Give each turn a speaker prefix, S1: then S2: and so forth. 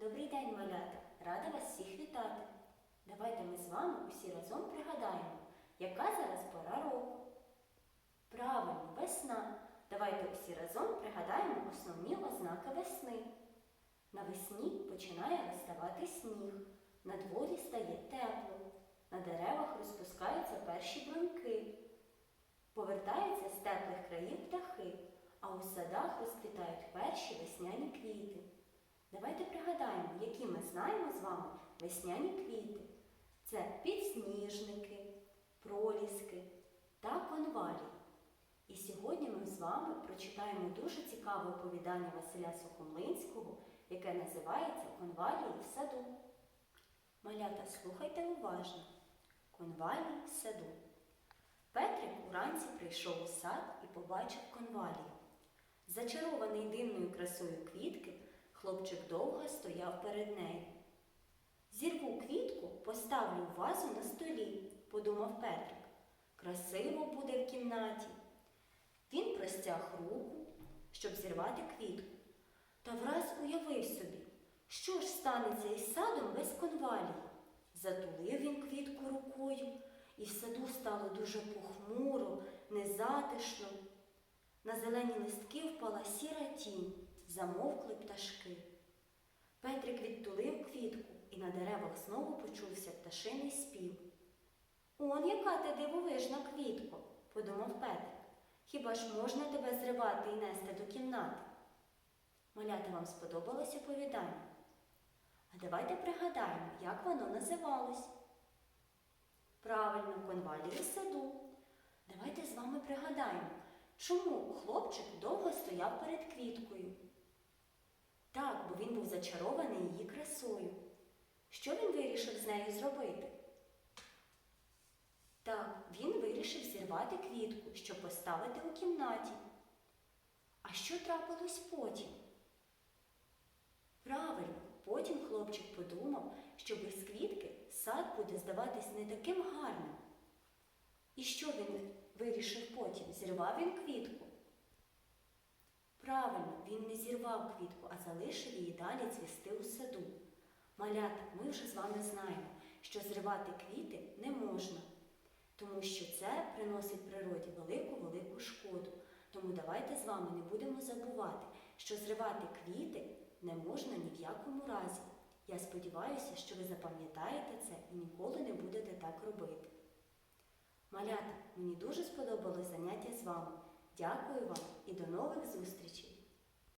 S1: Добрий день, малята! Рада вас всіх вітати. Давайте ми з вами усі разом пригадаємо, яка зараз пора року. Правильно, весна. Давайте усі разом пригадаємо основні ознаки весни. Навесні починає розставати сніг, на дворі стає тепло, на деревах розпускаються перші бруньки. Повертаються з теплих країв птахи, а у садах розквітають перші весняні квіти. Давайте пригадаємо, які ми знаємо з вами весняні квіти. Це підсніжники, проліски та конвалі. І сьогодні ми з вами прочитаємо дуже цікаве оповідання Василя Сухомлинського, яке називається Конвалії в саду. Малята, слухайте уважно. Конвалії в саду. Петрик уранці прийшов у сад і побачив конвалію. Зачарований дивною красою квітки, хлопчик довго стояв перед нею. Зірву квітку, поставлю в вазу на столі, подумав Петрик. Красиво буде в кімнаті. Він простяг руку, щоб зірвати квітку, та враз уявив собі, що ж станеться із садом без конвалії. Затулив він квітку рукою, і в саду стало дуже похмуро, незатишно. На зелені листки впала сіра тінь, замовкли пташки. Петрик відтулив квітку, і на деревах знову почувся пташиний спів. Он яка ти дивовижна квітко, подумав Петрик. Хіба ж можна тебе зривати і нести до кімнати? Малята вам сподобалось оповідання? А давайте пригадаємо, як воно називалось. Правильно, конвалії саду. Давайте з вами пригадаємо, чому хлопчик довго стояв перед квіткою. Так, бо він був зачарований її красою. Що він вирішив з нею зробити? Так, він вирішив зірвати квітку, щоб поставити у кімнаті. А що трапилось потім? Правильно, потім хлопчик подумав, що без квітки сад буде здаватись не таким гарним. І що він вирішив потім? Зірвав він квітку? Правильно, він не зірвав квітку, а залишив її далі цвісти у саду. Малята, ми вже з вами знаємо, що зривати квіти не можна, тому що це приносить природі велику-велику шкоду. Тому давайте з вами не будемо забувати, що зривати квіти не можна ні в якому разі. Я сподіваюся, що ви запам'ятаєте це і ніколи не будете так робити. Малята, мені дуже сподобалось заняття з вами. Дякую вам і до нових зустрічей!